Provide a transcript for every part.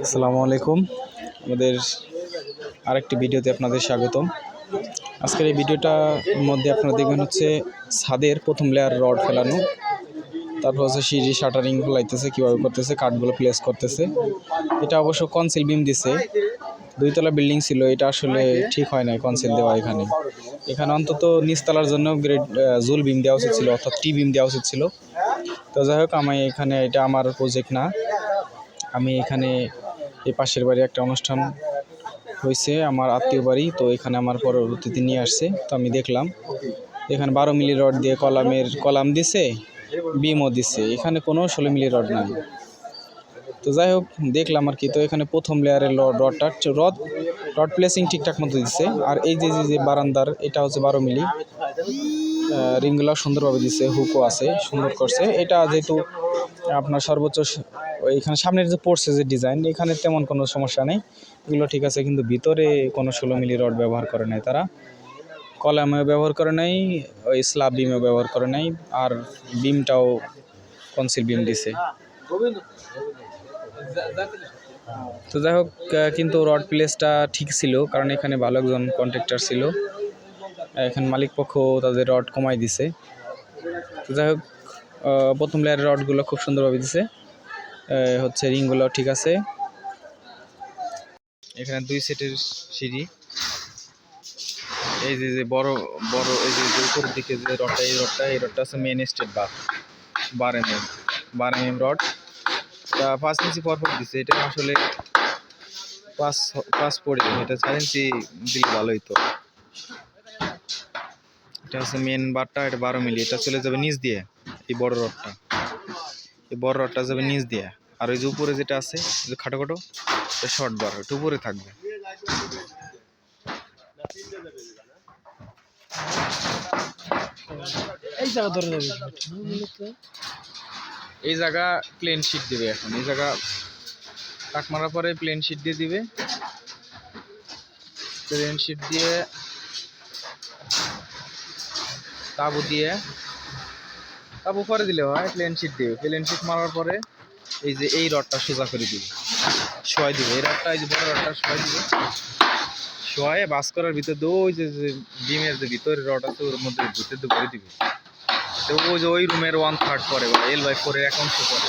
আসসালামু আলাইকুম। আমাদের আরেকটি ভিডিওতে আপনাদের স্বাগতম। আজকের এই ভিডিওটার মধ্যে আপনারা দেখবেন হচ্ছে ছাদের প্রথম লেয়ার রড ফেলানো। তারপর হচ্ছে সিঁড়ি শাটারিং লাইতেছে কীভাবে করতেছে, কাঠগুলো প্লেস করতেছে। এটা অবশ্য কনসিল বিম দিছে। দুইতলা বিল্ডিং ছিল, এটা আসলে ঠিক হয় নাই কনসিল দেওয়া এখানে। এখানে অন্তত নিচতলার জন্য গ্রেড জুল বিম দেওয়া উচিত ছিল, অর্থাৎ টি বিম দেওয়া উচিত ছিল। তো যাই হোক, আমি এখানে, এটা আমার প্রজেক্ট না। আমি এখানে এই পাশের বাড়ি একটা অনুষ্ঠান হয়েছে, আমার আত্মীয় বাড়ি, তো এখানে আমার পরবর্তীতে নিয়ে আসছে। তো আমি দেখলাম, এখানে বারো মিলি রড দিয়ে কলামের কলাম দিছে, বিমও দিছে, এখানে কোনো ষোলো মিলি রড নাই। তো যাই হোক, দেখলাম আর কি, তো এখানে প্রথম লেয়ারের রডটা রড রড প্লেসিং ঠিকঠাক মতো দিচ্ছে আর এই যে, যে- যে বারান্দার, এটা হচ্ছে বারো মিলি। রিংগুলো সুন্দরভাবে দিছে, হুকও আছে, সুন্দর করছে। এটা যেহেতু আপনার সর্বোচ্চ এখানে সামনের যে পড়ছে যে ডিজাইন এখানে তেমন কোনো সমস্যা নেই। এগুলো ঠিক আছে, কিন্তু ভিতরে কোনো ষোলো মিলি রড ব্যবহার করে নাই তারা। কলামেও ব্যবহার করে নাই, ওই স্ল্যাব বিমেও ব্যবহার করে নাই, আর বিমটাও কনসিল বিম দিছে। তো যাই হোক কিন্তু রড প্লেসটা ঠিক ছিল, কারণ এখানে ভালো একজন কন্ট্রাক্টর ছিল। এখানে মালিক পক্ষ তাদের রড কমাই দিছে। তো যাই হোক প্রথম লেয়ারের রডগুলো খুব সুন্দরভাবে দিছে। হচ্ছে রিংগুলো, ঠিক আছে? এখানে দুই সেটের সিঁড়ি। এই যে যে বড় বড়, এই যে উপরের দিকে যে রডটা, এই রডটা এই রডটা আছে main state bar bar M M bar M M rod তা পাঁচ ইঞ্চি পরপর দিচ্ছে এটা আসলে পাঁচ পাঁচ পড়ে এটা চার ইঞ্চি দিলে ভালো হইতো। এটা হচ্ছে মেন বারটা এটা বারো মিলি, এটা চলে যাবে নিচ দিয়ে, এই বড় রডটা এই বড় রডটা যাবে নিচ দিয়ে। আর ওই যে উপরে যেটা আছে যে খাটো খাটো এটা শর্ট বার ওটা উপরে থাকবে। এই জায়গা ধরে যাবে। এই জায়গা প্লেন শিট দিবে এখন। এই জায়গা কাট মারার পরে প্লেন শিট দিয়ে দিবে। প্লেন শিট দিয়ে তাবু দিয়ে তাবু উপরে দিলে হয় প্লেন শিট দিবে প্লেন শিট মারার পরে এই যে এই রডটা সোজা করে দিবে। শোয়াই দিবে। এই রডটা, এই যে বড় রডটা শোয়াই দিবে। শোয়ায় বাস করার ভিতর দিয়ে ওই যে ডিমের যে ভিতরে রড আছে, ওর মধ্যে ভিতরে করে দিবে। তো ওই যে ওই রুমের ওয়ান থার্ড পরে বা এল বাই ফোরের এক পরে।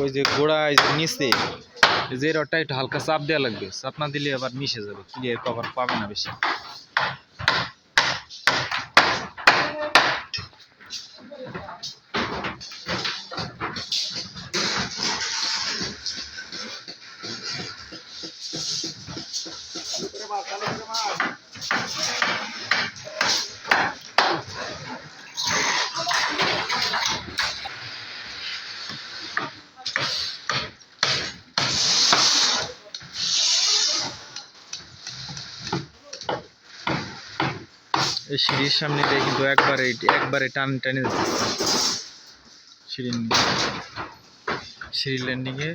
ওই যে গোড়া এই যে নিচে, এই যে রডটা একটু হালকা চাপ দেওয়া লাগবে, চাপ না দিলে আবার মিশে যাবে ক্লিয়ার কভার পাবে না বেশি। এই সিঁড়ির সামনে দিয়ে কিন্তু একবারে একবারে টান টানে যাচ্ছে সিঁড়ি সিঁড়ি ল্যান্ডিংয়ে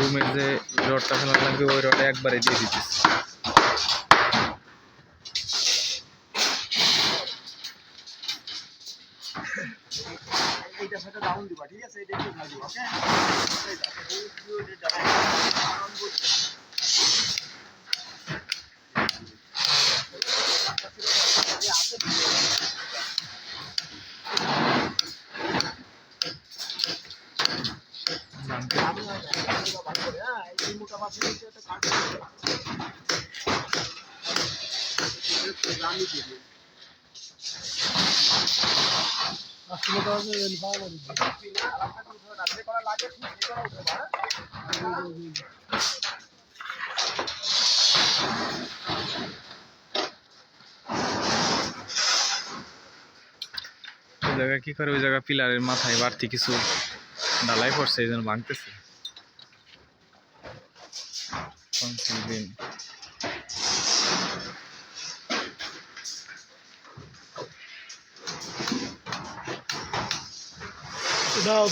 রুমের যে রডটা ফেলা লাগবে, ওই রডে একবারে দিয়ে দিতেছে। এইটার সাথে ডাউন দিবা, ঠিক আছে? একটু দিবা ওকে? জায়গা কি করে? ওই জায়গা পিলারের মাথায় বাড়তি কিছু ডালাই পড়ছে, এই জন্য ভাঙতেছে। Conceal beam. এটাও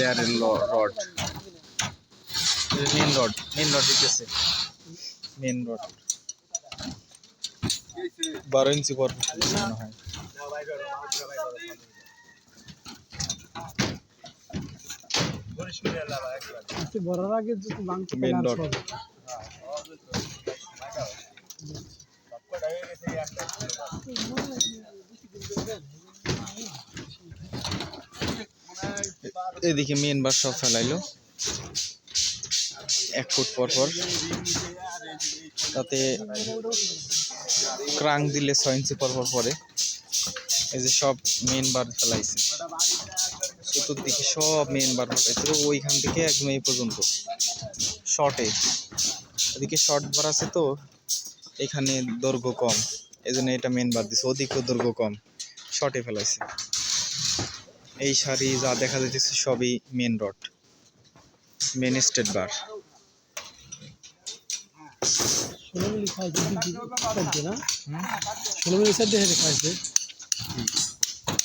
লেয়ারের rod main rod main rod দিতেছে মেন রড বারো ইঞ্চি পর মনে হয়। বড়ার আগে যদি ভাঙতে। এদিকে মেন বার সব ফেলাইলো এক ফুট পর পর। তাতে ক্রাং দিলে ছয় ইঞ্চি পর পর পরে। এই যে সব মেন বার ফেলাইছে চতুর্দিকে সব মেন বার ফেলাইছে ওইখান থেকে একদম এই পর্যন্ত। শর্টে এদিকে শর্ট বার আছে তো। এখানে দৈর্ঘ্য কম। এই জন্য এটা মেন বার দিছে। ওদিকেও দৈর্ঘ্য কম। শর্টে ফেলাইছে। এই শাড়ি যা দেখা যাইতেছে সবই main rod main state bar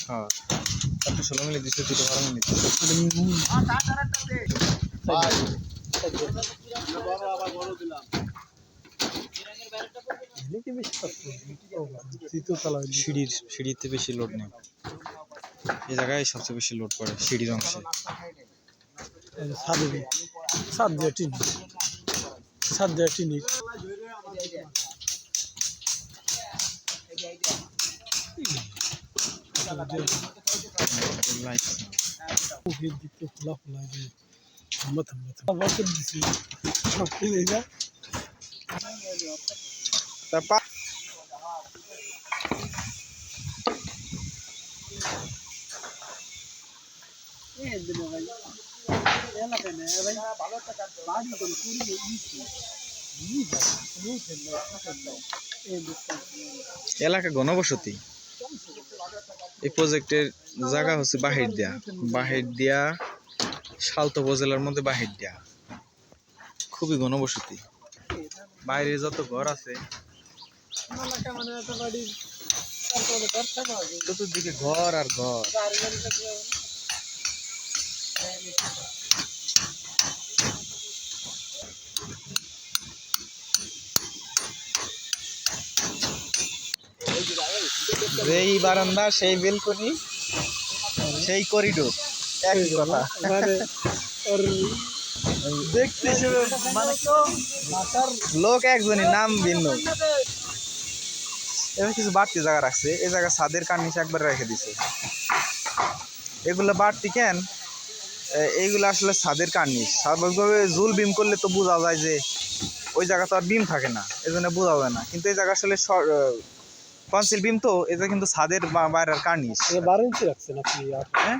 হ্যাঁ ষোলো মিলে দিচ্ছে দুটো। সিঁড়ির সিঁড়িতে বেশি লোড নেই। এই জায়গায় সবচেয়ে বেশি লোড করে সিঁড়ির অংশে। দিয়ে। দিয়ে টিনি। মুখের দিকে খোলা খোলা যে থাম্বা থাম্বা থাম্বা বছর দিছি। সব কিনে যা তারপর এলাকা ঘনবসতি। এই প্রজেক্টের জায়গা হচ্ছে বাহির দিয়া বাহির দিয়া সালতো উপজেলার মধ্যে বাহির দিয়া খুবই ঘনবসতি। বাইরে যত ঘর আছে মানে চতুর্দিকে ঘর আর ঘর। যেই বারান্দা সেই বেলকনি সেই করিডোর একই কথা। মানে দেখতে মানে লোক একজনই নাম ভিন্ন। এবার কিছু বাড়তি জায়গা রাখছে। এই জায়গা ছাদের কার নিচে একবার রেখে দিছে। এগুলো বাড়তি কেন? এইগুলো আসলে ছাদের কার্নিশ। স্বাভাবিকভাবে জুল বিম করলে তো বোঝা যায় যে ওই জায়গা তো আর বিম থাকে না এই জন্য বোঝা যায় না। কিন্তু এই জায়গা আসলে কনসিল বিম তো এটা কিন্তু ছাদের বাইরের কার্নিশ। এটা বারো ইঞ্চি রাখছে নাকি আর? হ্যাঁ?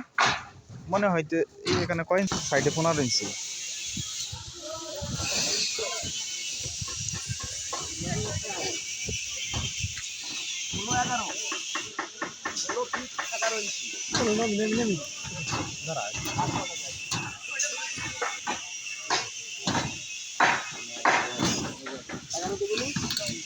মনে হয় তো এই এখানে কয় ইঞ্চি? সাইডে পনেরো ইঞ্চি।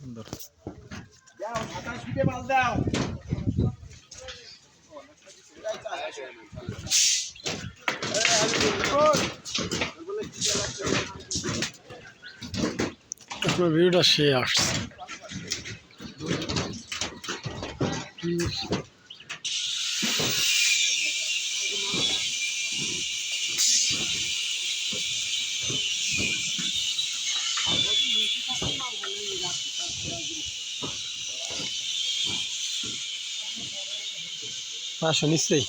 সুন্দর। আপনার ভিডিওটা সে আসছে। আসো নিশ্চয়ই।